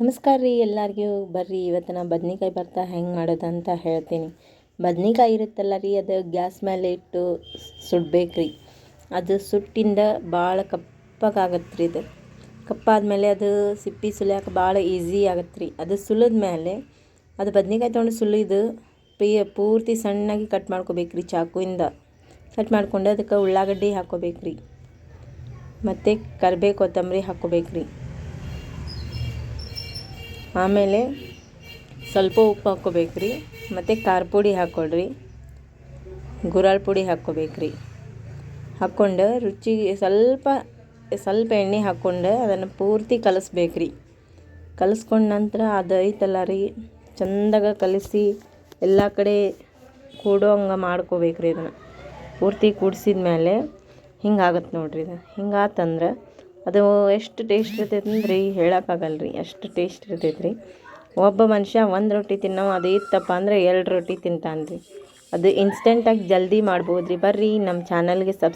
ನಮಸ್ಕಾರ ರೀ ಎಲ್ಲರಿಗೂ. ಬರ್ರಿ, ಇವತ್ತು ನಾ ಬದ್ನಿಕಾಯಿ ಬರ್ತಾ ಹೆಂಗೆ ಮಾಡೋದಂತ ಹೇಳ್ತೀನಿ. ಬದ್ನಿಕಾಯಿ ಇರುತ್ತಲ್ಲ ರೀ, ಅದು ಗ್ಯಾಸ್ ಮೇಲೆ ಇಟ್ಟು ಸುಡ್ಬೇಕ್ರಿ ಅದು ಸುಟ್ಟಿಂದ ಭಾಳ ಕಪ್ಪಗಾಗತ್ತೆ ರೀ ಇದು. ಕಪ್ಪಾದ್ಮೇಲೆ ಅದು ಸಿಪ್ಪಿ ಸುಲಿಯಾಕೆ ಭಾಳ ಈಸಿ ಆಗತ್ತೆ ರೀ. ಅದು ಸುಲಿದ ಮೇಲೆ ಅದು ಬದ್ನಿಕಾಯಿ ತೊಗೊಂಡು ಸುಲಿದು ಪೀ, ಪೂರ್ತಿ ಸಣ್ಣಗೆ ಕಟ್ ಮಾಡ್ಕೋಬೇಕು ರೀ, ಚಾಕುವಿಂದ. ಕಟ್ ಮಾಡ್ಕೊಂಡು ಅದಕ್ಕೆ ಉಳ್ಳಾಗಡ್ಡಿ ಹಾಕ್ಕೋಬೇಕು ರೀ. ಮತ್ತು ಕರಿಬೇವು ಕೊತ್ತಂಬರಿ ಹಾಕ್ಕೋಬೇಕು ರೀ. ಆಮೇಲೆ ಸ್ವಲ್ಪ ಉಪ್ಪು ಹಾಕ್ಕೋಬೇಕು ರೀ ಮತ್ತು ಖಾರ ಪುಡಿ ಹಾಕ್ಕೊಳ್ರಿ ಗುರಾಳ್ ಪುಡಿ ಹಾಕ್ಕೋಬೇಕು ರೀ ಹಾಕ್ಕೊಂಡು ರುಚಿಗೆ ಸ್ವಲ್ಪ ಸ್ವಲ್ಪ ಎಣ್ಣೆ ಹಾಕ್ಕೊಂಡು ಅದನ್ನು ಪೂರ್ತಿ ಕಲಿಸ್ಬೇಕು ರೀ ಕಲಿಸ್ಕೊಂಡ ನಂತರ ಅದು ಐತಲ್ಲ ರೀ, ಚಂದಾಗ ಕಲಿಸಿ ಎಲ್ಲ ಕಡೆ ಕೂಡೋ ಹಂಗೆ ಮಾಡ್ಕೋಬೇಕು ರೀ ಇದನ್ನು ಪೂರ್ತಿ ಕೂಡಿಸಿದ ಮೇಲೆ ಹಿಂಗಾಗತ್ತೆ ನೋಡಿರಿ ಇದು. ಹಿಂಗಾತಂದ್ರೆ ಅದು ಎಷ್ಟು ಟೇಸ್ಟ್ ಇರ್ತೈತೆ ಅಂದ್ರೆ ಹೇಳೋಕ್ಕಾಗಲ್ಲ ರೀ ಅಷ್ಟು ಟೇಸ್ಟ್ ಇರ್ತೈತೆ ರೀ ಒಬ್ಬ ಮನುಷ್ಯ ಒಂದು ರೊಟ್ಟಿ ತಿನ್ನೋ ಅದು ಇತ್ತಪ್ಪ ಅಂದರೆ ಎರಡು ರೊಟ್ಟಿ ತಿಂತಾನೆ ರೀ ಅದು ಇನ್ಸ್ಟೆಂಟಾಗಿ ಜಲ್ದಿ ಮಾಡ್ಬೋದು ರೀ ಬರ್ರಿ ನಮ್ಮ ಚಾನಲ್ಗೆ ಸಬ್ಸ್